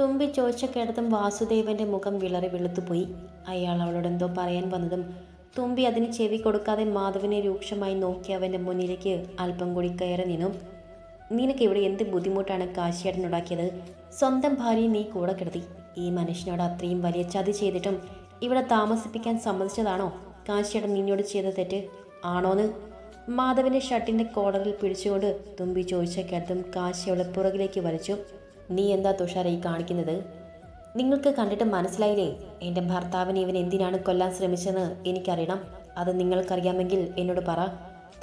തുമ്പി ചോദിച്ച കേട്ടതും വാസുദേവന്റെ മുഖം വിളറി വെളുത്തുപോയി. അയാൾ അവളോട് എന്തോ പറയാൻ വന്നതും തുമ്പി അതിന് ചെവി കൊടുക്കാതെ മാധവനെ രൂക്ഷമായി നോക്കി അവന്റെ മുന്നിലേക്ക് അല്പം കൂടി കയറി നിന്നു. നിനക്ക് ഇവിടെ എന്ത് ബുദ്ധിമുട്ടാണ് കാശിയേട്ടനുണ്ടാക്കിയത് സ്വന്തം ഭാര്യയെ നീ കൂടെ കിടത്തി. ഈ മനുഷ്യനോട് അത്രയും വലിയ ചതി ചെയ്തിട്ടും ഇവിടെ താമസിപ്പിക്കാൻ സമ്മതിച്ചതാണോ? കാശിയേട്ടൻ നിന്നോട് ചെയ്ത തെറ്റ് ആണോന്ന്? മാധവന്റെ ഷർട്ടിന്റെ കോളറിൽ പിടിച്ചുകൊണ്ട് തുമ്പി ചോദിച്ച കേട്ടതും കാശി അവളെ പുറകിലേക്ക് വലിച്ചു. നീ എന്താ തുഷാര ഈ കാണിക്കുന്നത്? നിങ്ങൾക്ക് കണ്ടിട്ട് മനസ്സിലായില്ലേ? എന്റെ ഭർത്താവിനെ ഇവൻ എന്തിനാണ് കൊല്ലാൻ ശ്രമിച്ചതെന്ന് എനിക്കറിയണം. അത് നിങ്ങൾക്കറിയാമെങ്കിൽ എന്നോട് പറ.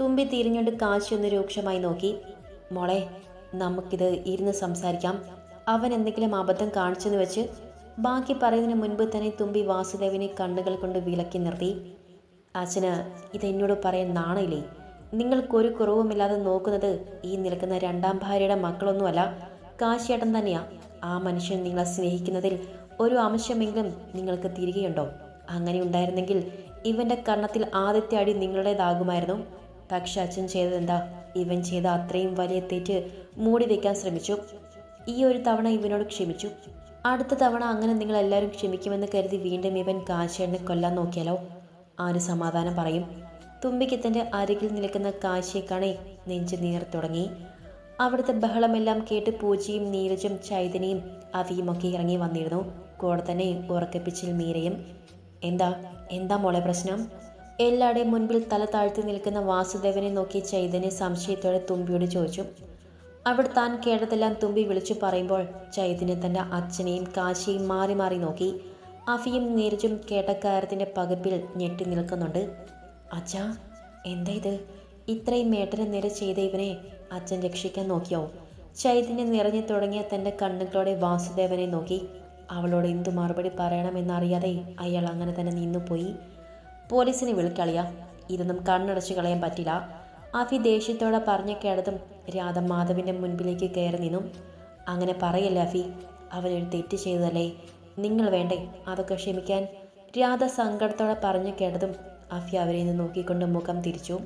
തുമ്പി തിരിഞ്ഞുകൊണ്ട് കാശി ഒന്ന് രൂക്ഷമായി നോക്കി. മോളെ നമുക്കിത് ഇരുന്ന് സംസാരിക്കാം. അവൻ എന്തെങ്കിലും അബദ്ധം കാണിച്ചെന്ന് വെച്ച് ബാക്കി പറയുന്നതിന് മുൻപ് തന്നെ തുമ്പി വാസുദേവിനെ കണ്ണുകൾ കൊണ്ട് വിലക്കി നിർത്തി. അച്ഛന് ഇതെന്നോട് പറയാൻ നാണയില്ലേ? നിങ്ങൾക്കൊരു കുറവുമില്ലാതെ നോക്കുന്നത് ഈ നിൽക്കുന്ന രണ്ടാം ഭാര്യയുടെ മക്കളൊന്നുമല്ല. കാശിയേട്ടൻ തന്നെയാ. ആ മനുഷ്യൻ നിങ്ങളെ സ്നേഹിക്കുന്നതിൽ ഒരു അംശമെങ്കിലും നിങ്ങൾക്ക് തിരികെയുണ്ടോ? അങ്ങനെ ഉണ്ടായിരുന്നെങ്കിൽ ഇവന്റെ കർണത്തിൽ ആദ്യത്തെ അടി നിങ്ങളുടേതാകുമായിരുന്നു. പക്ഷെ അച്ഛൻ ചെയ്തതെന്താ? ഇവൻ ചെയ്ത അത്രയും വലിയ തെറ്റ് മൂടി വയ്ക്കാൻ ശ്രമിച്ചു. ഈ ഒരു തവണ ഇവനോട് ക്ഷമിച്ചു. അടുത്ത തവണ അങ്ങനെ നിങ്ങൾ എല്ലാവരും ക്ഷമിക്കുമെന്ന് കരുതി വീണ്ടും ഇവൻ കാശിയേട്ടനെ കൊല്ലാൻ നോക്കിയാലോ? ആര് സമാധാനം പറയും. തുമ്പിക്ക് തന്റെ അരികിൽ നിൽക്കുന്ന കാശിയെ കാണേ നെഞ്ച് നീർ തുടങ്ങി അവിടുത്തെ ബഹളമെല്ലാം കേട്ട് പൂജയും നീരജും ചൈതന്യയും അവിയും ഒക്കെ ഇറങ്ങി വന്നിരുന്നു. കൂടെ തന്നെ ഉറക്കപ്പിച്ചിൽ മീരയും എന്താ എന്താ മോളെ പ്രശ്നം? എല്ലാവരുടെയും മുൻപിൽ തല താഴ്ത്തി നിൽക്കുന്ന വാസുദേവനെ നോക്കി ചൈതന്യ സംശയത്തോടെ തുമ്പിയോട് ചോദിച്ചു. അവിടെ താൻ കേട്ടതെല്ലാം തുമ്പി വിളിച്ചു പറയുമ്പോൾ ചൈതന്യ തന്റെ അച്ഛനെയും കാശിയും മാറി മാറി നോക്കി. അഫിയും നീരജും കേട്ട കാര്യത്തിന്റെ പകപ്പിൽ ഞെട്ടി നിൽക്കുന്നുണ്ട്. അച്ഛാ എന്താ ഇത്? ഇത്രയും മേട്ടന് നിര ചെയ്ത ഇവനെ അച്ഛൻ രക്ഷിക്കാൻ നോക്കിയോ? ചൈതന്യം നിറഞ്ഞു തുടങ്ങിയ തന്റെ കണ്ണുകളോടെ വാസുദേവനെ നോക്കി. അവളോട് എന്തു മറുപടി പറയണമെന്നറിയാതെ അയാൾ അങ്ങനെ തന്നെ നിന്നുപോയി. പോലീസിനെ വിളിക്കളിയ. ഇതൊന്നും കണ്ണടച്ചു കളയാൻ പറ്റില്ല. അഫി ദേഷ്യത്തോടെ പറഞ്ഞു കേടതും രാധ മാധവിന്റെ മുൻപിലേക്ക് കയറി നിന്നു. അങ്ങനെ പറയല്ലേ അഫി അവനൊരു തെറ്റ് ചെയ്തതല്ലേ? നിങ്ങൾ വേണ്ടേ അതൊക്കെ ക്ഷമിക്കാൻ? രാധ സങ്കടത്തോടെ പറഞ്ഞു കേട്ടതും അഫി അവരെ നിന്ന് നോക്കിക്കൊണ്ട് മുഖം തിരിച്ചു.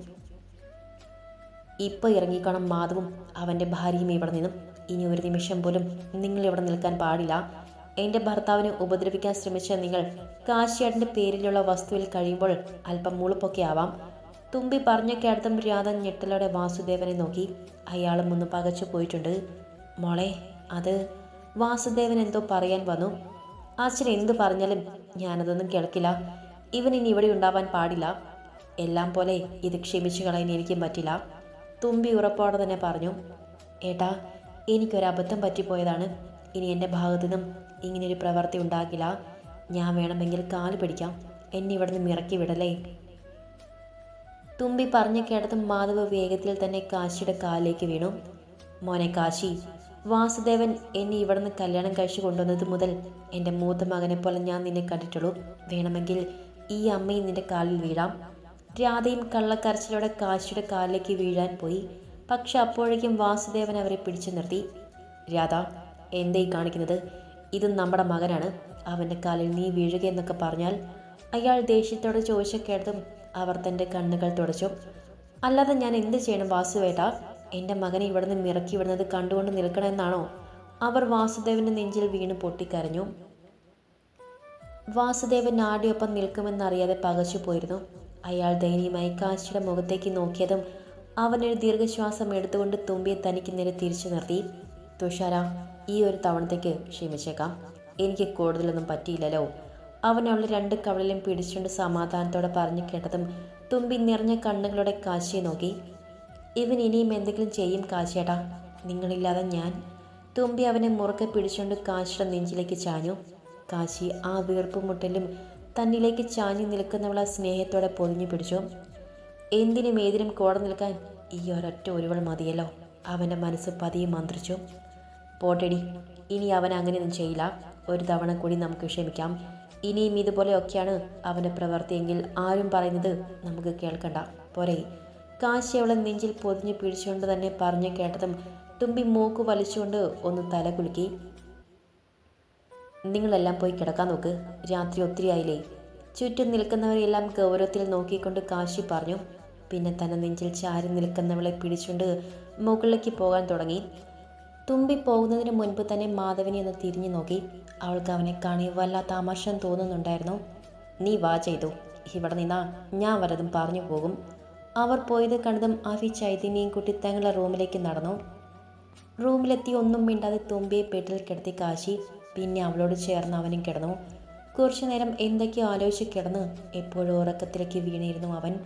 ഇപ്പോൾ ഇറങ്ങിക്കണം മാധവും അവന്റെ ഭാര്യയും ഇവിടെ നിന്നും. ഇനി ഒരു നിമിഷം പോലും നിങ്ങൾ ഇവിടെ നിൽക്കാൻ പാടില്ല. എന്റെ ഭർത്താവിനെ ഉപദ്രവിക്കാൻ ശ്രമിച്ച നിങ്ങൾ കാശിയേട്ടന്റെ പേരിലുള്ള വസ്തുവിൽ കഴിയുമ്പോൾ അല്പം മുളുപ്പൊക്കെ ആവാം. തുമ്പി പറഞ്ഞ അടുത്തും രാധൻ ഞെട്ടലോടെ വാസുദേവനെ നോക്കി. അയാളും ഒന്ന് പകച്ചു പോയിട്ടുണ്ട്. മോളെ അത് വാസുദേവൻ എന്തോ പറയാൻ വന്നു. അച്ഛൻ എന്ത് പറഞ്ഞാലും ഞാനതൊന്നും കേൾക്കില്ല. ഇവൻ ഇനി ഇവിടെ ഉണ്ടാവാൻ പാടില്ല. എല്ലാം പോലെ ഇത് ക്ഷമിച്ചു കളയാൻ എനിക്കും പറ്റില്ല. തുമ്പി ഉറപ്പോടെ തന്നെ പറഞ്ഞു. ഏട്ടാ എനിക്കൊരു അബദ്ധം പറ്റിപ്പോയതാണ്. ഇനി എന്റെ ഭാഗത്തു നിന്നും ഇങ്ങനെയൊരു പ്രവൃത്തി ഉണ്ടാകില്ല. ഞാൻ വേണമെങ്കിൽ കാൽ പിടിക്കാം. എന്നെ ഇവിടെ നിന്ന് ഇറക്കി വിടലേ തുമ്പി പറഞ്ഞു കേട്ടത് മാധവ് വേഗത്തിൽ തന്നെ കാശിയുടെ കാലിലേക്ക് വീണു. മോനെ കാശി വാസുദേവൻ എന്നെ ഇവിടുന്ന് കല്യാണം കഴിച്ചു കൊണ്ടുവന്നത് മുതൽ എന്റെ മൂത്ത മകനെ പോലെ ഞാൻ നിന്നെ കണ്ടിട്ടുള്ളൂ. വേണമെങ്കിൽ ഈ അമ്മയും നിന്റെ കാലിൽ വീഴാം. രാധയും കള്ളക്കരച്ചിലോടെ കാശിയുടെ കാലിലേക്ക് വീഴാൻ പോയി. പക്ഷെ അപ്പോഴേക്കും വാസുദേവൻ അവരെ പിടിച്ചു നിർത്തി. രാധ എന്തേ കാണിക്കുന്നത്? ഇത് നമ്മുടെ മകനാണ്. അവന്റെ കാലിൽ നീ വീഴുകയെന്നൊക്കെ പറഞ്ഞാൽ അയാൾ ദേഷ്യത്തോടെ കേട്ടതും അവർ തന്റെ കണ്ണുകൾ തുടച്ചു. അല്ലാതെ ഞാൻ എന്ത് ചെയ്യണം വാസുവേട്ട? എന്റെ മകനെ ഇവിടെ നിന്ന് ഇറക്കി വിടുന്നത് കണ്ടുകൊണ്ട് നിൽക്കണമെന്നാണോ? അവർ വാസുദേവന്റെ നെഞ്ചിൽ വീണ് പൊട്ടിക്കരഞ്ഞു. വാസുദേവൻ ആടിയൊപ്പം നിൽക്കുമെന്നറിയാതെ പകച്ചു പോയിരുന്നു അയാൾ ദയനീയമായി കാശിയുടെ മുഖത്തേക്ക് നോക്കിയതും അവനൊരു ദീർഘശ്വാസം എടുത്തുകൊണ്ട് തുമ്പിയെ തനിക്ക് നേരെ തിരിച്ചു നിർത്തി. തുഷാര ഈ ഒരു തവണത്തേക്ക് ക്ഷമിച്ചേക്കാം. എനിക്ക് കൂടുതലൊന്നും പറ്റിയില്ലല്ലോ അവൻ അവളെ രണ്ട് കവളിലും പിടിച്ചുകൊണ്ട് സമാധാനത്തോടെ പറഞ്ഞു കേട്ടതും തുമ്പി നിറഞ്ഞ കണ്ണുകളോടെ കാശിയെ നോക്കി. ഇവൻ ഇനിയും എന്തെങ്കിലും ചെയ്യും കാശിയേട്ടാ. നിങ്ങളില്ലാതെ ഞാൻ തുമ്പി അവനെ മുറുക്കെ പിടിച്ചുകൊണ്ട് കാശിയുടെ നെഞ്ചിലേക്ക് ചാഞ്ഞു. കാശി ആ വീർപ്പും മുട്ടലും തന്നിലേക്ക് ചാഞ്ഞു നിൽക്കുന്നവളെ സ്നേഹത്തോടെ പൊതിഞ്ഞു പിടിച്ചു. എന്തിനും ഏതിനും കോട നിൽക്കാൻ ഈ ഒരൊറ്റ ഒരുവൾ മതിയല്ലോ. അവന്റെ മനസ്സ് പതിയെ മന്ത്രിച്ചു. പോട്ടടി ഇനി അവൻ അങ്ങനെയൊന്നും ചെയ്യില്ല. ഒരു തവണ കൂടി നമുക്ക് ക്ഷമിക്കാം. ഇനിയും ഇതുപോലെയൊക്കെയാണ് അവന്റെ പ്രവൃത്തിയെങ്കിൽ ആരും പറയുന്നത് നമുക്ക് കേൾക്കണ്ട. പോരെ. കാശി അവളെ നെഞ്ചിൽ പൊതിഞ്ഞു പിടിച്ചുകൊണ്ട് തന്നെ പറഞ്ഞു കേട്ടതും തുമ്പി മൂക്ക് വലിച്ചുകൊണ്ട് ഒന്ന് തല കുലുക്കി. നിങ്ങളെല്ലാം പോയി കിടക്കാൻ നോക്ക്. രാത്രി ഒത്തിരി ആയില്ലേ? ചുറ്റും നിൽക്കുന്നവരെല്ലാം ഗൗരവത്തിൽ നോക്കിക്കൊണ്ട് കാശി പറഞ്ഞു. പിന്നെ തന്നെ നെഞ്ചിൽ ചാരി നിൽക്കുന്നവളെ പിടിച്ചുകൊണ്ട് മുകളിലേക്ക് പോകാൻ തുടങ്ങി. തുമ്പി പോകുന്നതിന് മുൻപ് തന്നെ മാധവിനെ ഒന്ന് തിരിഞ്ഞു നോക്കി. അവൾക്ക് അവനെ കാണി വല്ലാത്ത അമർഷം തോന്നുന്നുണ്ടായിരുന്നു. നീ വാ ചെയ്തു. ഇവിടെ നിന്നാ ഞാൻ വരതും പറഞ്ഞു പോകും. അവർ പോയത് കണ്ടതും അഫി ചൈതന്യയും കുട്ടി തങ്ങളുടെ റൂമിലേക്ക് നടന്നു. റൂമിലെത്തി ഒന്നും മിണ്ടാതെ തുമ്പിയെ പെട്ടിൽ കിടത്തി കാശി. പിന്നെ അവളോട് ചേർന്ന് അവനും കിടന്നു. കുറച്ചു നേരം എന്തൊക്കെയോ ആലോചിച്ച് കിടന്ന് എപ്പോഴും ഉറക്കത്തിലേക്ക് വീണിരുന്നു അവൻ.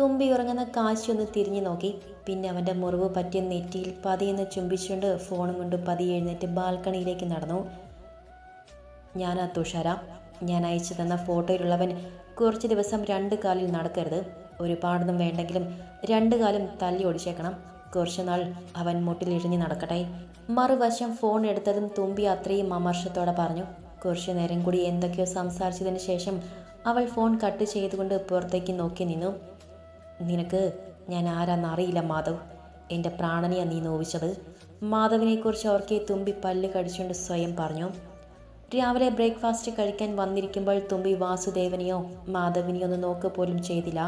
തുമ്പി ഉറങ്ങുന്ന കാശി ഒന്ന് തിരിഞ്ഞു നോക്കി. പിന്നെ അവന്റെ മുറിവ് പറ്റിയ നെറ്റിയിൽ പതിയെന്ന് ചുംബിച്ചുകൊണ്ട് ഫോണും കൊണ്ട് പതിയെ എഴുന്നേറ്റ് ബാൽക്കണിയിലേക്ക് നടന്നു. ഞാനാ തുഷാര. ഞാൻ അയച്ചു തന്ന ഫോട്ടോയിലുള്ളവൻ കുറച്ച് ദിവസം രണ്ട് കാലിൽ നടക്കരുത്. ഒരുപാടൊന്നും വേണ്ടെങ്കിലും രണ്ട് കാലും തല്ലി ഒടിച്ചേക്കണം. കുറച്ചു നാൾ അവൻ മുട്ടിലിഴിഞ്ഞ് നടക്കട്ടെ. മറുവശം ഫോൺ എടുത്തതും തുമ്പി അത്രയും അമർഷത്തോടെ പറഞ്ഞു കുറച്ചു നേരം കൂടി എന്തൊക്കെയോ സംസാരിച്ചതിന് ശേഷം അവൾ ഫോൺ കട്ട് ചെയ്തുകൊണ്ട് പുറത്തേക്ക് നോക്കി നിന്നു. നിനക്ക് ഞാൻ ആരാന്ന് അറിയില്ല മാധവ്. എന്റെ പ്രാണനെയാണ് നീ നോവിച്ചത്. മാധവിനെക്കുറിച്ച് ഓർക്കെ തുമ്പി പല്ല് കടിച്ചുകൊണ്ട് സ്വയം പറഞ്ഞു രാവിലെ ബ്രേക്ക്ഫാസ്റ്റ് കഴിക്കാൻ വന്നിരിക്കുമ്പോൾ തുമ്പി വാസുദേവനെയോ മാധവിനെയോ ഒന്ന് നോക്ക് പോലും ചെയ്തില്ല.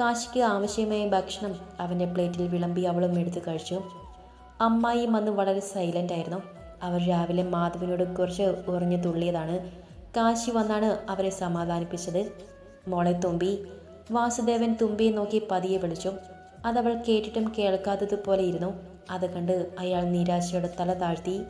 കാശിക്ക് ആവശ്യമായ ഭക്ഷണം അവന്റെ പ്ലേറ്റിൽ വിളമ്പി അവളും എടുത്തു കഴിച്ചു. അമ്മായിയും അന്ന് വളരെ സൈലന്റ് ആയിരുന്നു. അവർ രാവിലെ മാധവിനോട് കുറച്ച് ഉറഞ്ഞു തുള്ളിയതാണ്. കാശി വന്നാണ് അവരെ സമാധാനിപ്പിച്ചത്. മോളെ തുമ്പി. വാസുദേവൻ തുമ്പിയെ നോക്കി പതിയെ വിളിച്ചു. അതവൾ കേട്ടിട്ടും കേൾക്കാത്തതുപോലെ ഇരുന്നു. അത് കണ്ട് അയാൾ നിരാശയോടെ തല താഴ്ത്തി.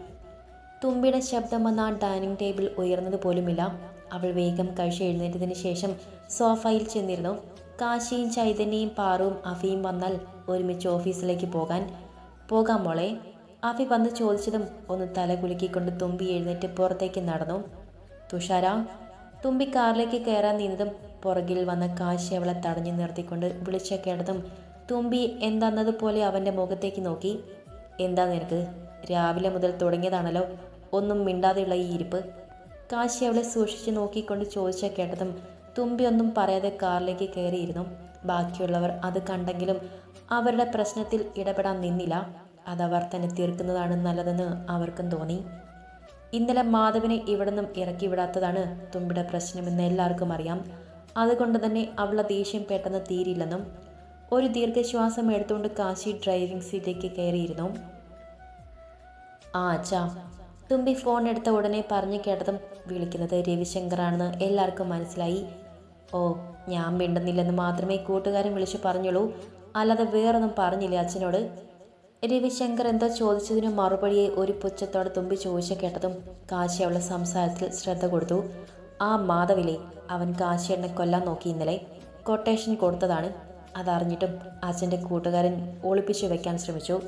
തുമ്പിയുടെ ശബ്ദം വന്ന ആ ഡൈനിങ് ടേബിൾ ഉയർന്നത് പോലുമില്ല. അവൾ വേഗം കഴിച്ച് എഴുന്നേറ്റതിന് ശേഷം സോഫയിൽ ചെന്നിരുന്നു. കാശിയും ചൈതന്യയും പാറുവും അഫിയും വന്നാൽ ഒരുമിച്ച് ഓഫീസിലേക്ക് പോകാൻ. പോകാം മോളെ. അഫി വന്ന് ചോദിച്ചതും ഒന്ന് തല കുലുക്കിക്കൊണ്ട് തുമ്പി എഴുന്നേറ്റ് പുറത്തേക്ക് നടന്നു. തുഷാര. തുമ്പി കാറിലേക്ക് കയറാൻ നിന്നതും പുറകിൽ വന്ന കാശി അവളെ തടഞ്ഞു നിർത്തിക്കൊണ്ട് വിളിച്ച കേട്ടതും തുമ്പി എന്താന്നതുപോലെ അവന്റെ മുഖത്തേക്ക് നോക്കി. എന്താ നിനക്ക്? രാവിലെ മുതൽ തുടങ്ങിയതാണല്ലോ. ഒന്നും മിണ്ടാതെയുള്ള ഈ ഇരിപ്പ്. കാശി അവളെ സൂക്ഷിച്ച് നോക്കിക്കൊണ്ട് ചോദിച്ച കേട്ടതും തുമ്പി ഒന്നും പറയാതെ കാറിലേക്ക് കയറിയിരുന്നു. ബാക്കിയുള്ളവർ അത് കണ്ടെങ്കിലും അവരുടെ പ്രശ്നത്തിൽ ഇടപെടാൻ നിന്നില്ല. അതവർ തന്നെ തീർക്കുന്നതാണ് നല്ലതെന്ന് അവർക്കും തോന്നി. ഇന്നലെ മാധവിനെ ഇവിടെ നിന്നും ഇറക്കി വിടാത്തതാണ് തുമ്പിയുടെ പ്രശ്നമെന്ന് എല്ലാവർക്കും അറിയാം. അതുകൊണ്ട് തന്നെ അവളുടെ ദേഷ്യം പെട്ടെന്ന് തീരില്ലെന്നും ഒരു ദീർഘശ്വാസം എടുത്തുകൊണ്ട് കാശി ഡ്രൈവിംഗ് സീറ്റിലേക്ക് കയറിയിരുന്നു. ആ അച്ഛാ. തുമ്പി ഫോൺ എടുത്ത ഉടനെ പറഞ്ഞു കേട്ടതും വിളിക്കുന്നത് രവിശങ്കറാണെന്ന് എല്ലാവർക്കും മനസ്സിലായി. ഓ ഞാൻ മിണ്ടുന്നില്ലെന്ന് മാത്രമേ കൂട്ടുകാരൻ വിളിച്ചു പറഞ്ഞുള്ളൂ. അല്ലാതെ വേറൊന്നും പറഞ്ഞില്ലേ അച്ഛനോട്? രവിശങ്കർ എന്തോ ചോദിച്ചതിന് മറുപടിയെ ഒരു പുച്ഛത്തോടെ തുമ്പി ചോദിച്ച കേട്ടതും കാശി അവളുടെ സംസാരത്തിൽ ശ്രദ്ധ കൊടുത്തു. ആ മാധവിലെ അവൻ കാശിയെണ്ണെ കൊല്ലാൻ നോക്കി ഇന്നലെ. കൊട്ടേഷൻ കൊടുത്തതാണ്. അതറിഞ്ഞിട്ടും അച്ഛന്റെ കൂട്ടുകാരൻ ഒളിപ്പിച്ചു വെക്കാൻ ശ്രമിച്ചു.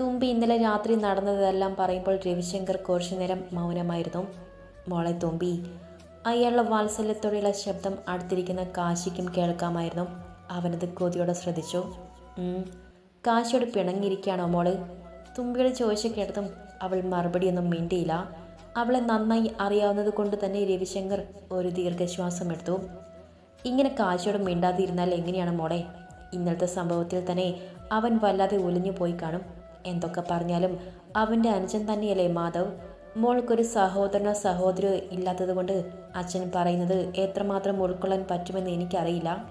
തുമ്പി ഇന്നലെ രാത്രി നടന്നതെല്ലാം പറയുമ്പോൾ രവിശങ്കർ കുറച്ചു നേരം മൗനമായിരുന്നു. മോളെ തുമ്പി അയാളുടെ വാത്സല്യത്തോടെയുള്ള ശബ്ദം അടുത്തിരിക്കുന്ന കാശിക്കും കേൾക്കാമായിരുന്നു. അവനത് കൊതിയോടെ ശ്രദ്ധിച്ചു. "ഉം, കാശിയോട് പിണങ്ങിയിരിക്കുകയാണോ മോൾ തുമ്പിയുടെ ചോദിച്ച കേട്ടതും അവൾ മറുപടിയൊന്നും മിണ്ടിയില്ല. അവളെ നന്നായി അറിയാവുന്നത് കൊണ്ട് തന്നെ രവിശങ്കർ ഒരു ദീർഘശ്വാസം എടുത്തു. ഇങ്ങനെ കാശിയോട് മിണ്ടാതിരുന്നാൽ എങ്ങനെയാണ് മോളെ? ഇന്നലത്തെ സംഭവത്തിൽ തന്നെ അവൻ വല്ലാതെ ഒലിഞ്ഞു പോയി കാണും. എന്തൊക്കെ പറഞ്ഞാലും അവന്റെ അനുജൻ തന്നെയല്ലേ മാധവ്? മോൾക്കൊരു സഹോദരനോ സഹോദരോ ഇല്ലാത്തതുകൊണ്ട് അച്ഛൻ പറയുന്നത് എത്രമാത്രം ഉൾക്കൊള്ളാൻ പറ്റുമെന്ന് എനിക്കറിയില്ല.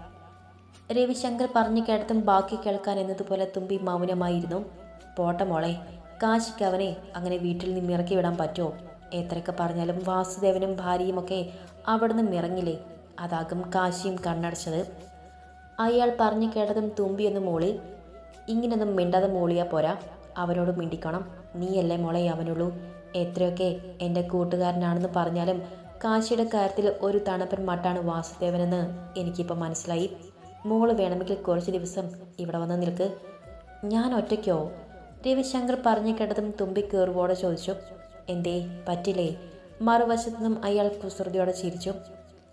രവിശങ്കർ പറഞ്ഞു കേട്ടതും ബാക്കി കേൾക്കാൻ എന്നതുപോലെ തുമ്പി മൗനമായിരുന്നു. പോട്ടെ മോളെ കാശിക്ക് അവനെ അങ്ങനെ വീട്ടിൽ നിന്ന് ഇറക്കി വിടാൻ പറ്റുമോ? എത്രയൊക്കെ പറഞ്ഞാലും വാസുദേവനും ഭാര്യയുമൊക്കെ അവിടെ നിന്ന് ഇറങ്ങില്ലേ അതാകും കാശിയും കണ്ണടച്ചത്. അയാൾ പറഞ്ഞു കേട്ടതും തുമ്പി ഒന്ന് മോളി. ഇങ്ങനൊന്നും മിണ്ടാതെ മോളിയാ പോരാ. അവനോട് മിണ്ടിക്കണം. നീയല്ലേ മോളെ അവനുള്ളൂ. എത്രയൊക്കെ എന്റെ കൂട്ടുകാരനാണെന്ന് പറഞ്ഞാലും കാശിയുടെ കാര്യത്തിൽ ഒരു തണുപ്പൻ മട്ടാണ് വാസുദേവനെന്ന് എനിക്കിപ്പോൾ മനസ്സിലായി. മോൾ വേണമെങ്കിൽ കുറച്ച് ദിവസം ഇവിടെ വന്ന് നിൽക്ക്. ഞാൻ ഒറ്റയ്ക്കോ? രവിശങ്കർ പറഞ്ഞു കേട്ടതും തുമ്പി കയറുവോടെ ചോദിച്ചു. എന്തേ പറ്റില്ലേ? മറുവശത്തു നിന്നും അയാൾ കുസൃതിയോടെ ചിരിച്ചു.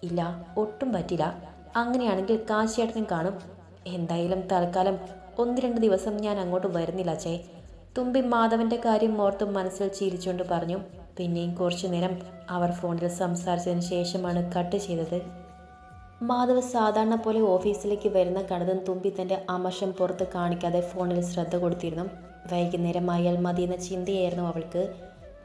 ഇല്ല ഒട്ടും പറ്റില്ല. അങ്ങനെയാണെങ്കിൽ കാശിയേട്ടനും കാണും. എന്തായാലും തൽക്കാലം ഒന്ന് രണ്ട് ദിവസം ഞാൻ അങ്ങോട്ട് വരുന്നില്ല അച്ഛേ. തുമ്പി മാധവന്റെ കാര്യം ഓർത്തും മനസ്സിൽ ചിരിച്ചുകൊണ്ട് പറഞ്ഞു പിന്നെയും കുറച്ചു നേരം അവർ ഫോണിൽ സംസാരിച്ചതിന് ശേഷമാണ് കട്ട് ചെയ്തത്. മാധവ് സാധാരണ പോലെ ഓഫീസിലേക്ക് വരുന്ന കണ്ടതും തുമ്പി തന്റെ അമർഷം പുറത്ത് കാണിക്കാതെ ഫോണിൽ ശ്രദ്ധ കൊടുത്തിരുന്നു. വൈകുന്നേരം മതി മതിയെന്ന ചിന്തയായിരുന്നു അവൾക്ക്.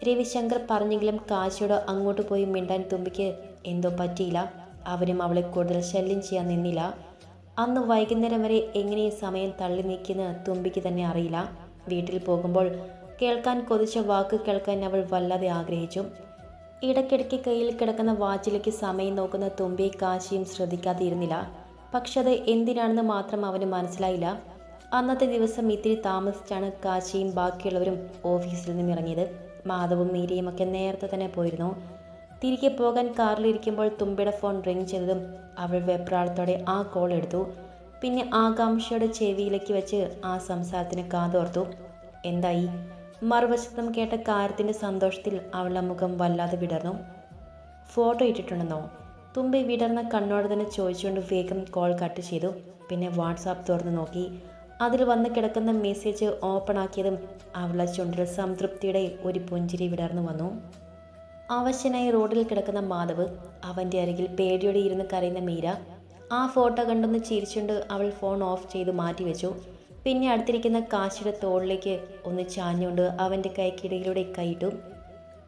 രവിശങ്കർ പറഞ്ഞെങ്കിലും കാശിയോട് അങ്ങോട്ട് പോയി മിണ്ടാൻ തുമ്പിക്ക് എന്തോ പറ്റിയില്ല. അവരും അവളെ കൂടുതൽ ശല്യം ചെയ്യാൻ നിന്നില്ല. അന്ന് വൈകുന്നേരം വരെ എങ്ങനെ സമയം തള്ളി നീക്കിയെന്ന് തുമ്പിക്ക് തന്നെ അറിയില്ല. വീട്ടിൽ പോകുമ്പോൾ കേൾക്കാൻ കൊതിച്ച വാക്ക് കേൾക്കാൻ അവൾ വല്ലാതെ ആഗ്രഹിച്ചു. ഇടയ്ക്കിടയ്ക്ക് കയ്യിൽ കിടക്കുന്ന വാച്ചിലേക്ക് സമയം നോക്കുന്ന തുമ്പി കാശിയും ശ്രദ്ധിക്കാതിരുന്നില്ല. പക്ഷെ അത് എന്തിനാണെന്ന് മാത്രം അവന് മനസ്സിലായില്ല. അന്നത്തെ ദിവസം ഇത്തിരി താമസിച്ചാണ് കാശിയും ബാക്കിയുള്ളവരും ഓഫീസിൽ നിന്നും ഇറങ്ങിയത്. മാധവും മീരയും ഒക്കെ നേരത്തെ തന്നെ പോയിരുന്നു. തിരികെ പോകാൻ കാറിലിരിക്കുമ്പോൾ തുമ്പിയുടെ ഫോൺ റിങ് ചെയ്തതും അവൾ വെപ്രാളത്തോടെ ആ കോൾ എടുത്തു. പിന്നെ ആകാംക്ഷയുടെ ചെവിയിലേക്ക് വെച്ച് ആ സംസാരത്തിന് കാതോർത്തു. എന്തായി? മറുവശത്തും കേട്ട കാര്യത്തിന്റെ സന്തോഷത്തിൽ അവളുടെ മുഖം വല്ലാതെ വിടർന്നു. ഫോട്ടോ ഇട്ടിട്ടുണ്ടെന്നോ? തുമ്പി വിടർന്ന കണ്ണോട് തന്നെ ചോദിച്ചുകൊണ്ട് വേഗം കോൾ കട്ട് ചെയ്തു. പിന്നെ വാട്സാപ്പ് തുറന്ന് നോക്കി. അതിൽ വന്ന് കിടക്കുന്ന മെസ്സേജ് ഓപ്പൺ ആക്കിയതും അവളെ ചുണ്ടിൽ സംതൃപ്തിയുടെ ഒരു പുഞ്ചിരി വിടർന്നു വന്നു. അവശനായി റോഡിൽ കിടക്കുന്ന മാധവ് അവന്റെ അരികിൽ പേടിയോടെ ഇരുന്ന് കരയുന്ന മീര ആ ഫോട്ടോ കണ്ടൊന്ന് ചിരിച്ചുകൊണ്ട് അവൾ ഫോൺ ഓഫ് ചെയ്ത് മാറ്റിവെച്ചു പിന്നെ അടുത്തിരിക്കുന്ന കാശിയുടെ തോളിലേക്ക് ഒന്ന് ചാഞ്ഞുകൊണ്ട് അവന്റെ കൈക്കിടയിലൂടെ കൈയിട്ടു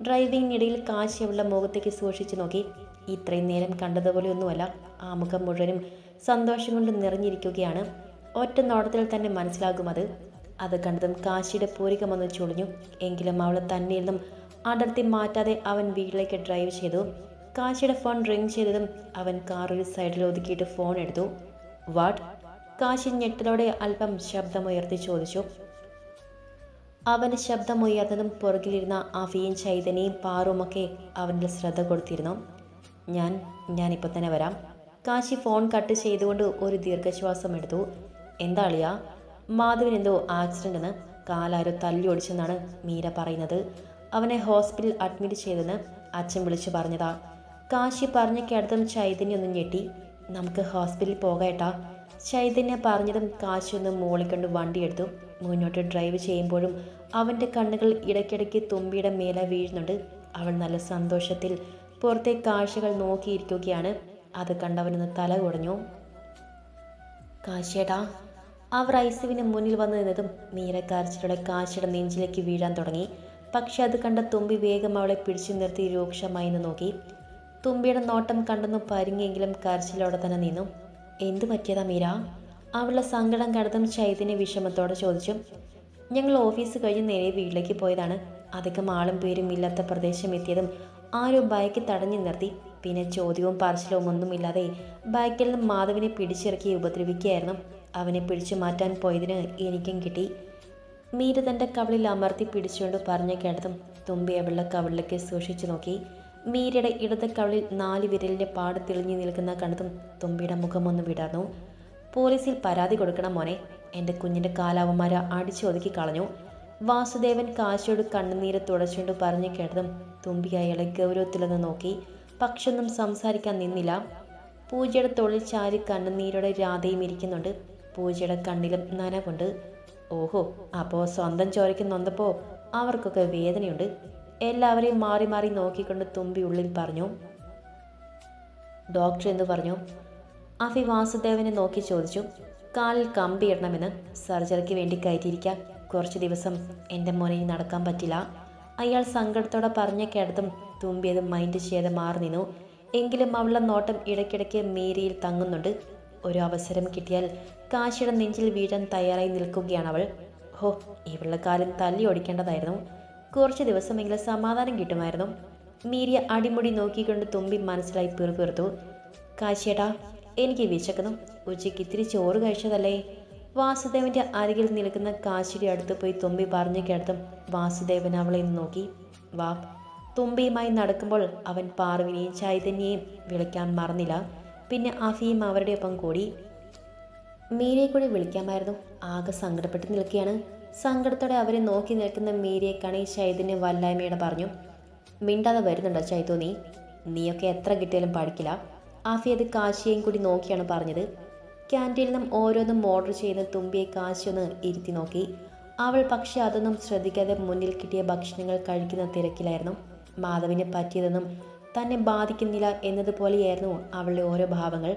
ഡ്രൈവിങ്ങിനിടയിൽ കാശി അവളുടെ മുഖത്തേക്ക് സൂക്ഷിച്ചു നോക്കി. ഇത്രയും നേരം കണ്ടതുപോലെയൊന്നുമല്ല ആ മുഖം മുഴുവനും സന്തോഷം കൊണ്ട് നിറഞ്ഞിരിക്കുകയാണ്. ഒറ്റ നോട്ടത്തിൽ തന്നെ മനസ്സിലാകും അത്. അത് കണ്ടതും കാശിയുടെ പൂരികമൊന്ന് ചുളിഞ്ഞു. എങ്കിലും അവൾ തന്നിൽ നിന്നും അടർത്തി മാറ്റാതെ അവൻ വീട്ടിലേക്ക് ഡ്രൈവ് ചെയ്തു. കാശിയുടെ ഫോൺ റിംഗ് ചെയ്തതും അവൻ കാർ ഒരു സൈഡിൽ ഒതുക്കിയിട്ട് ഫോൺ എടുത്തു. വാട്ട്? കാശി ഞെട്ടലോടെ അല്പം ശബ്ദമുയർത്തി ചോദിച്ചു. അവന് ശബ്ദമുയർന്നതും പുറകിലിരുന്ന അഫിയും ചൈതന്യയും പാറുമൊക്കെ അവനിൽ ശ്രദ്ധ കൊടുത്തിരുന്നു. ഞാൻ ഞാനിപ്പോൾ തന്നെ വരാം. കാശി ഫോൺ കട്ട് ചെയ്തുകൊണ്ട് ഒരു ദീർഘശ്വാസം എടുത്തു. എന്താ അളിയാ? മാധവൻ എന്തോ ആക്സിഡന്റ് എന്ന് കാലാരോ തല്ലി ഓടിച്ചെന്നാണ് മീര പറയുന്നത്. അവനെ ഹോസ്പിറ്റലിൽ അഡ്മിറ്റ് ചെയ്തെന്ന് അച്ഛൻ വിളിച്ചു പറഞ്ഞതാ. കാശി പറഞ്ഞ കേട്ടതും ചൈതന്യ ഒന്ന് ഞെട്ടി. നമുക്ക് ഹോസ്പിറ്റലിൽ പോകേട്ടാ ചൈതന്യ പറഞ്ഞതും കാശി ഒന്ന് മൂളിക്കൊണ്ട് വണ്ടിയെടുത്തു മുന്നോട്ട് ഡ്രൈവ് ചെയ്യുമ്പോഴും അവന്റെ കണ്ണുകൾ ഇടയ്ക്കിടയ്ക്ക് തുമ്പിയുടെ മേലെ വീഴുന്നുണ്ട്. അവൾ നല്ല സന്തോഷത്തിൽ പുറത്തെ കാഴ്ചകൾ നോക്കിയിരിക്കുകയാണ്. അത് കണ്ടവനൊന്ന് തല കുടഞ്ഞു. കാശിയേട്ടാ അവർ ഐസുവിന് മുന്നിൽ വന്നു നിന്നതും മീരക്കാരച്ചിലൂടെ കാശിയുടെ നെഞ്ചിലേക്ക് വീഴാൻ തുടങ്ങി. പക്ഷെ അത് കണ്ട തുമ്പി വേഗം അവളെ പിടിച്ചു നിർത്തി രൂക്ഷമായി നോക്കി. തുമ്പിയുടെ നോട്ടം കണ്ടെന്നു പരിങ്ങിയെങ്കിലും കരച്ചിലോടെ തന്നെ നിന്നു. എന്തു പറ്റിയതാ മീര? അവളുടെ സങ്കടം കടത്തും ചൈതന്യ വിഷമത്തോടെ ചോദിച്ചു. ഞങ്ങൾ ഓഫീസ് കഴിഞ്ഞ് നേരെ വീട്ടിലേക്ക് പോയതാണ്. അധികം ആളും പേരും ഇല്ലാത്ത പ്രദേശം എത്തിയതും ആരോ ബൈക്ക് തടഞ്ഞു നിർത്തി. പിന്നെ ചോദ്യവും പറച്ചിലവും ഒന്നുമില്ലാതെ ബൈക്കിൽ നിന്ന് മാധവിനെ പിടിച്ചിറക്കി ഉപദ്രവിക്കുകയായിരുന്നു. അവനെ പിടിച്ചു മാറ്റാൻ പോയതിന് എനിക്കും കിട്ടി. മീര തന്റെ കവളിൽ അമർത്തി പിടിച്ചുകൊണ്ട് പറഞ്ഞു കേട്ടതും തുമ്പി അവളുടെ കവളിലേക്ക് സൂക്ഷിച്ചു നോക്കി. മീരയുടെ ഇടത് കവളിൽ നാല് വിരലിന്റെ പാട് തെളിഞ്ഞു നിൽക്കുന്ന കണ്ടതും തുമ്പിയുടെ മുഖമൊന്നും വിടർന്നു. പോലീസിൽ പരാതി കൊടുക്കണം മോനെ. എന്റെ കുഞ്ഞിന്റെ കാലാവന്മാരെ അടിച്ചൊതുക്കി കളഞ്ഞു. വാസുദേവൻ കാശിയോട് കണ്ണുനീര് തുടച്ചുകൊണ്ട് പറഞ്ഞു കേട്ടതും തുമ്പി അയാളെ ഗൗരവത്തിലൊന്ന് നോക്കി. പക്ഷൊന്നും സംസാരിക്കാൻ നിന്നില്ല. പൂജയുടെ തൊഴിൽ ചാരി കണ്ണുനീരോടെ രാധയും ഇരിക്കുന്നുണ്ട്. പൂജയുടെ കണ്ണിലും നനവുണ്ട്. ഓഹോ അപ്പോൾ സ്വന്തം ചോരയ്ക്ക് നൊന്തപ്പോൾ അവർക്കൊക്കെ വേദനയുണ്ട്. എല്ലാവരെയും മാറി മാറി നോക്കിക്കൊണ്ട് തുമ്പി ഉള്ളിൽ പറഞ്ഞു ഡോക്ടർ എന്ന് പറഞ്ഞു? അഫി വാസുദേവനെ നോക്കി ചോദിച്ചു കാലിൽ കമ്പി ഇടണമെന്ന് സർജറിക്ക് വേണ്ടി കയറ്റിയിരിക്കാം. കുറച്ച് ദിവസം എന്റെ മോനെ നടക്കാൻ പറ്റില്ല. അയാൾ സങ്കടത്തോടെ പറഞ്ഞ കേടത്തും തുമ്പിയത് മൈൻഡ് ചെയ്യാതെ മാറി നിന്നു. എങ്കിലും അവളുടെ നോട്ടം ഇടയ്ക്കിടയ്ക്ക് മീരിയിൽ തങ്ങുന്നുണ്ട്. ഒരു അവസരം കിട്ടിയാൽ കാശിയുടെ നെഞ്ചിൽ വീഴാൻ തയ്യാറായി നിൽക്കുകയാണ് അവൾ. ഹോ ഇവളുടെ കാലം തല്ലി ഓടിക്കേണ്ടതായിരുന്നു. കുറച്ച് ദിവസമെങ്കിലും സമാധാനം കിട്ടുമായിരുന്നു. മീരിയ അടിമുടി നോക്കിക്കൊണ്ട് തുമ്പി മനസ്സിലായി പിറുപിറുത്തു. കാശിയേട്ടാ എനിക്ക് വിശക്കുന്നു. ഉച്ചയ്ക്ക് ഇത്തിരി ചോറ് കഴിച്ചതല്ലേ? വാസുദേവന്റെ അരികിൽ നിൽക്കുന്ന കാശിയുടെ അടുത്ത് പോയി തുമ്പി പറഞ്ഞു കേട്ടതും വാസുദേവൻ അവളെ നോക്കി. വാ. തുമ്പിയുമായി നടക്കുമ്പോൾ അവൻ പാർവിനെയും ചൈതന്യയും വിളിക്കാൻ മറന്നില്ല. പിന്നെ അഫിയും അവരുടെ ഒപ്പം കൂടി. മീരയെ കൂടി വിളിക്കാമായിരുന്നു. ആകെ സങ്കടപ്പെട്ട് നിൽക്കുകയാണ്. സങ്കടത്തോടെ അവരെ നോക്കി നിൽക്കുന്ന മീരയെ കണി ചൈതന്യം വല്ലായ്മയോടെ പറഞ്ഞു. മിണ്ടാതെ വരുന്നുണ്ടോ ചൈതോ നീ? നീയൊക്കെ എത്ര കിട്ടിയാലും പഠിക്കില്ല. ആഫി അത് കാശിയെയും കൂടി നോക്കിയാണ് പറഞ്ഞത്. ക്യാന്റീനിൽ നിന്നും ഓരോന്നും ഓർഡർ ചെയ്യുന്ന തുമ്പിയെ കാശി ഒന്ന് ഇരുത്തി നോക്കി. അവൾ പക്ഷെ അതൊന്നും ശ്രദ്ധിക്കാതെ മുന്നിൽ കിട്ടിയ ഭക്ഷണങ്ങൾ കഴിക്കുന്ന തിരക്കിലായിരുന്നു. മാധവിനെ പറ്റിയതെന്നും തന്നെ ബാധിക്കുന്നില്ല എന്നതുപോലെയായിരുന്നു അവളുടെ ഓരോ ഭാവങ്ങൾ.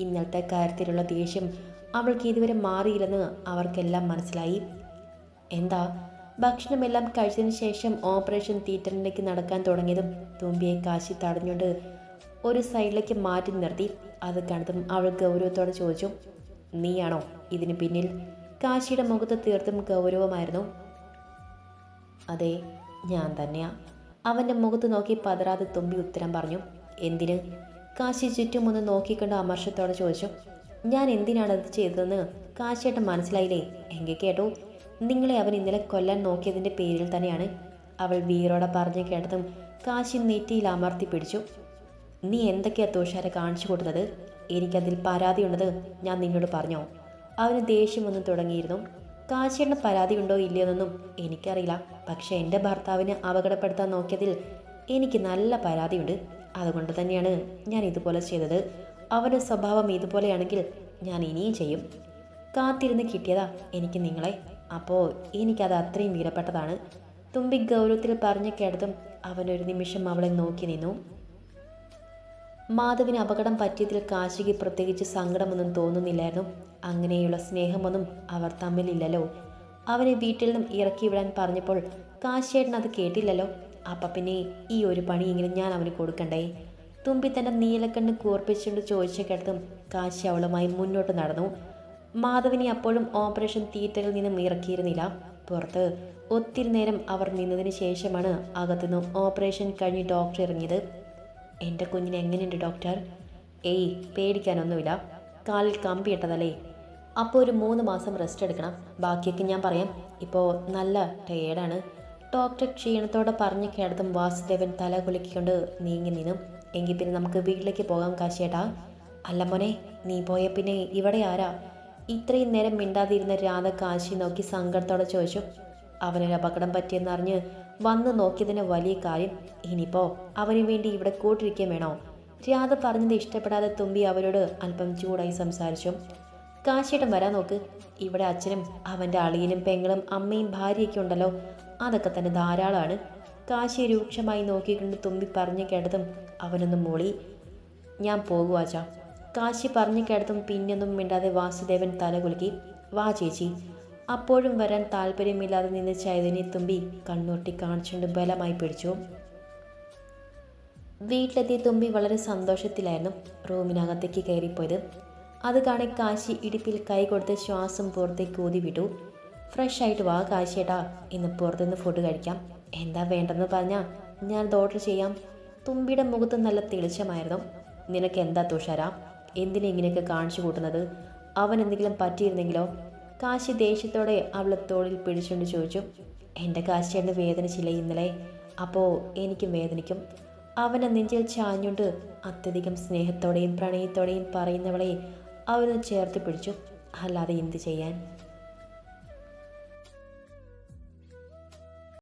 ഇന്നലത്തെ കാര്യത്തിലുള്ള ദേഷ്യം അവൾക്ക് ഇതുവരെ മാറിയില്ലെന്ന് അവർക്കെല്ലാം മനസ്സിലായി. എന്താ? ഭക്ഷണമെല്ലാം കഴിച്ചതിന് ശേഷം ഓപ്പറേഷൻ തിയേറ്ററിലേക്ക് നടക്കാൻ തുടങ്ങിയതും തുമ്പിയെ കാശി തടഞ്ഞുകൊണ്ട് ഒരു സൈഡിലേക്ക് മാറ്റി നിർത്തി. അത് കണ്ടതും അവൾ ഗൗരവത്തോടെ ചോദിച്ചു നീയാണോ ഇതിന് പിന്നിൽ? കാശിയുടെ മുഖത്ത് തീർത്തും ഗൗരവമായിരുന്നു. അതെ ഞാൻ തന്നെയാ. അവന്റെ മുഖത്ത് നോക്കി പതറാതെ തുമ്പി ഉത്തരം പറഞ്ഞു എന്തിന്? കാശി ചുറ്റും ചുറ്റുമൊന്ന് നോക്കിക്കൊണ്ട് അമർഷത്തോടെ ചോദിച്ചു ഞാൻ എന്തിനാണ് അത് ചെയ്തതെന്ന്? കാശിയേട്ടൻ മനസ്സിലായില്ലേ? എങ്കിൽ കേട്ടോ. നിങ്ങളെ അവൻ ഇന്നലെ കൊല്ലാൻ നോക്കിയതിന്റെ പേരിൽ തന്നെയാണ് അവൾ വീറോടെ പറഞ്ഞു കേട്ടതും കാശി നെറ്റിയിൽ അമർത്തി പിടിച്ചു. നീ എന്തൊക്കെയാ തുഷാരെ കാണിച്ചു കൊടുത്തത്? എനിക്കതിൽ പരാതിയുള്ളത് ഞാൻ നിന്നോട് പറഞ്ഞോ? അവന് ദേഷ്യം ദേഷ്യമൊന്നും തുടങ്ങിയിരുന്നു. കാശിയുടെ പരാതി ഉണ്ടോ ഇല്ലയോന്നൊന്നും എനിക്കറിയില്ല. പക്ഷേ എന്റെ ഭർത്താവിനെ അപകടപ്പെടുത്താൻ നോക്കിയതിൽ എനിക്ക് നല്ല പരാതിയുണ്ട്. അതുകൊണ്ട് തന്നെയാണ് ഞാൻ ഇതുപോലെ ചെയ്തത്. അവന്റെ സ്വഭാവം ഇതുപോലെയാണെങ്കിൽ ഞാൻ ഇനിയും ചെയ്യും. കാത്തിരുന്ന് കിട്ടിയതാ എനിക്ക് നിങ്ങളെ. അപ്പോൾ എനിക്കത് അത്രയും വിലപ്പെട്ടതാണ് തുമ്പി ഗൗരവത്തിൽ പറഞ്ഞു കേട്ടതും അവനൊരു നിമിഷം അവളെ നോക്കി നിന്നു. മാധവിന് അപകടം പറ്റിയതിൽ കാശിക്ക് പ്രത്യേകിച്ച് സങ്കടമൊന്നും തോന്നുന്നില്ലായിരുന്നു. അങ്ങനെയുള്ള സ്നേഹമൊന്നും അവർ തമ്മിലില്ലല്ലോ. അവനെ വീട്ടിൽ നിന്നും ഇറക്കി വിടാൻ പറഞ്ഞപ്പോൾ കാശിയേട്ടൻ അത് കേട്ടില്ലല്ലോ. അപ്പം പിന്നെ ഈ ഒരു പണിയെങ്കിലും ഞാൻ അവന് കൊടുക്കണ്ടേ? തുമ്പി തന്റെ നീലക്കണ്ണ് കൂർപ്പിച്ചുകൊണ്ട് ചോദിച്ച കേട്ടതും കാശി അവളുമായി മുന്നോട്ട് നടന്നു. മാധവിനെ അപ്പോഴും ഓപ്പറേഷൻ തിയേറ്ററിൽ നിന്നും ഇറക്കിയിരുന്നില്ല. പുറത്ത് ഒത്തിരി നേരം അവർ നിന്നതിന് ശേഷമാണ് അകത്തുനിന്ന് ഓപ്പറേഷൻ കഴിഞ്ഞ് ഡോക്ടർ ഇറങ്ങിയത്. എന്റെ കുഞ്ഞിന് എങ്ങനെയുണ്ട് ഡോക്ടർ? ഏയ് പേടിക്കാനൊന്നുമില്ല. കാലിൽ കമ്പിയിട്ടതല്ലേ അപ്പോൾ ഒരു മൂന്ന് മാസം റെസ്റ്റ് എടുക്കണം. ബാക്കിയൊക്കെ ഞാൻ പറയാം. ഇപ്പോൾ നല്ല ടയേർഡാണ് ഡോക്ടർ ക്ഷീണത്തോടെ പറഞ്ഞു കേടത്തും വാസുദേവൻ തല കുലുക്കിക്കൊണ്ട് നീങ്ങി നിന്നു. എങ്കിൽ പിന്നെ നമുക്ക് വീട്ടിലേക്ക് പോകാം കാശേട്ടാ അല്ല മോനെ നീ പോയ പിന്നെ ഇവിടെ ആരാ? ഇത്രയും നേരം മിണ്ടാതിരുന്ന രാധ കാശി നോക്കി സങ്കടത്തോടെ ചോദിച്ചു അവനൊരു അപകടം പറ്റിയെന്നറിഞ്ഞ് വന്ന് നോക്കിയതിന് വലിയ കാര്യം. ഇനിയിപ്പോ അവന് വേണ്ടി ഇവിടെ കൂട്ടിരിക്കാൻ വേണോ? രാധ പറഞ്ഞത് ഇഷ്ടപ്പെടാതെ തുമ്പി അവരോട് അല്പം ചൂടായി സംസാരിച്ചു. കാശിയേട്ടൻ വരാൻ നോക്ക്. ഇവിടെ അച്ഛനും അവന്റെ അളിയനും പെങ്ങളും അമ്മയും ഭാര്യയൊക്കെ ഉണ്ടല്ലോ. അതൊക്കെ തന്നെ ധാരാളമാണ്. കാശി രൂക്ഷമായി നോക്കിക്കൊണ്ട് തുമ്പി പറഞ്ഞു കേട്ടതും അവനൊന്നും മൂളി. ഞാൻ പോകുവാച്ചാ കാശി പറഞ്ഞു കേട്ടതും പിന്നൊന്നും മിണ്ടാതെ വാസുദേവൻ തല കുലുക്കി. വാ ചേച്ചി. അപ്പോഴും വരാൻ താല്പര്യമില്ലാതെ നിന്ന് ചൈതന്യ തുമ്പി കണ്ണൂട്ടി കാണിച്ചുകൊണ്ട് ബലമായി പിടിച്ചു. വീട്ടിലെത്തിയ തുമ്പി വളരെ സന്തോഷത്തിലായിരുന്നു റൂമിനകത്തേക്ക് കയറിപ്പോയത്. അത് കാണി കാശി ഇടുപ്പിൽ കൈ കൊടുത്ത് ശ്വാസം പുറത്തേക്ക് ഊതി വിട്ടു. ഫ്രഷ് ആയിട്ട് വാ കാശിയേട്ടാ. ഇന്ന് പുറത്തുനിന്ന് ഫുഡ് കഴിക്കാം. എന്താ വേണ്ടെന്ന് പറഞ്ഞാൽ ഞാൻ ഓർഡർ ചെയ്യാം. തുമ്പിയുടെ മുഖത്ത് നല്ല തെളിച്ചമായിരുന്നു. നിനക്ക് എന്താ തുഷാര? എന്തിനാ ഇങ്ങനെയൊക്കെ കാണിച്ചു കൂട്ടുന്നത്? അവൻ എന്തെങ്കിലും പറ്റിയിരുന്നെങ്കിലോ? കാശി ദേഷ്യത്തോടെ അവളെ തോളിൽ പിടിച്ചുകൊണ്ട് ചോദിച്ചു എന്റെ കാശിയേണ്ട വേദനിച്ചില്ല ഇന്നലെ? അപ്പോൾ എനിക്കും വേദനിക്കും. അവനെ നെഞ്ചിൽ ചാഞ്ഞുകൊണ്ട് അത്യധികം സ്നേഹത്തോടെയും പ്രണയത്തോടെയും പറയുന്നവളെ അവനെ ചേർത്ത് പിടിച്ചു. അല്ലാതെ എന്ത് ചെയ്യാൻ?